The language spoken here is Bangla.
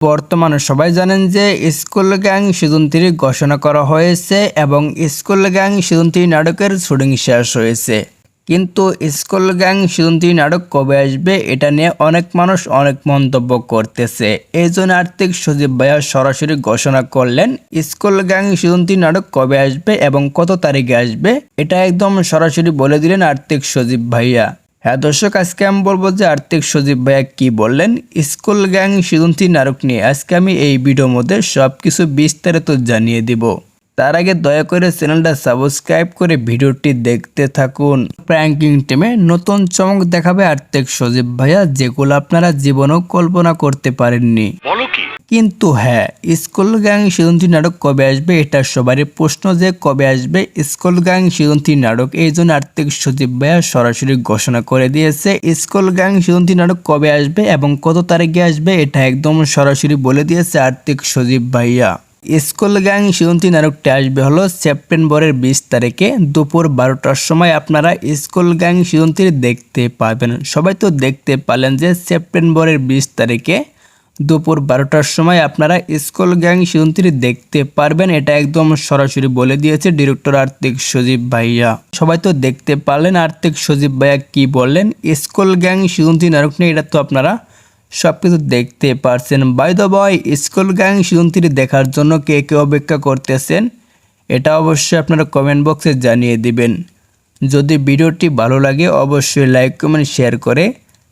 বর্তমানে সবাই জানেন যে স্কুল গ্যাং সিজন ঘোষণা করা হয়েছে এবং স্কুল গ্যাং সিজন নাটকের শুটিং শেষ হয়েছে। কিন্তু স্কুল গ্যাং সিজন নাটক কবে আসবে এটা নিয়ে অনেক মানুষ অনেক মন্তব্য করতেছে। এই জন্য আর্থিক সচিব ভাইয়া সরাসরি ঘোষণা করলেন, স্কুল গ্যাং সিজন নাটক কবে আসবে এবং কত তারিখে আসবে, এটা একদম সরাসরি বলে দিলেন আর্থিক সচিব ভাইয়া। হ্যাঁ দর্শক, আজকে আমি বলব যে আর্থিক সজীব ভাইয়া কি বললেন? স্কুল গ্যাং থ্রি নাটক নিয়ে আজকে আমি এই ভিডিওর মধ্যে সব কিছু বিস্তারিত জানিয়ে দিব। তার আগে দয়া করে চ্যানেলটা সাবস্ক্রাইব করে ভিডিওটি দেখতে থাকুন। প্র্যাঙ্কিং টিমে নতুন চমক দেখাবে আর্থিক সজীব ভাইয়া, যেগুলো আপনারা জীবনেও কল্পনা করতে পারেননি। কিন্তু হ্যাঁ স্কুল গ্যাং সিজন নাটক কবে আসবে এটা সবারই প্রশ্ন যে কবে আসবে স্কুল গ্যাং সিজন নাটক। এই জন্য আর্থিক সচিব ভাইয়া সরাসরি ঘোষণা করে দিয়েছে স্কুল গ্যাং সিজন নাটক কবে আসবে এবং কত তারিখে আসবে এটা একদম সরাসরি বলে দিয়েছে আর্থিক সচিব ভাইয়া। স্কুল গ্যাং থ্রি নাটকটি আসবে হলো সেপ্টেম্বরের বিশ তারিখে দুপুর বারোটার সময়। আপনারা স্কুল গ্যাং সিজন দেখতে পাবেন। সবাই তো দেখতে পারলেন যে সেপ্টেম্বরের বিশ তারিখে দুপুর বারোটার সময় আপনারা স্কুল গ্যাং থ্রি দেখতে পারবেন। এটা একদম সরাসরি বলে দিয়েছে ডিরেক্টর আর্থিক সজীব ভাইয়া। সবাই তো দেখতে পারলেন আর্থিক সজীব ভাইয়া কি বললেন। স্কুল গ্যাং সিজন নারক নিয়ে এটা তো আপনারা সব কিছু দেখতে পারছেন। By the way school gang three দেখার জন্য কে কে অপেক্ষা করতেছেন, এটা অবশ্যই আপনারা কমেন্ট বক্সে জানিয়ে দিবেন। যদি ভিডিওটি ভালো লাগে, অবশ্যই লাইক কমেন্ট শেয়ার করে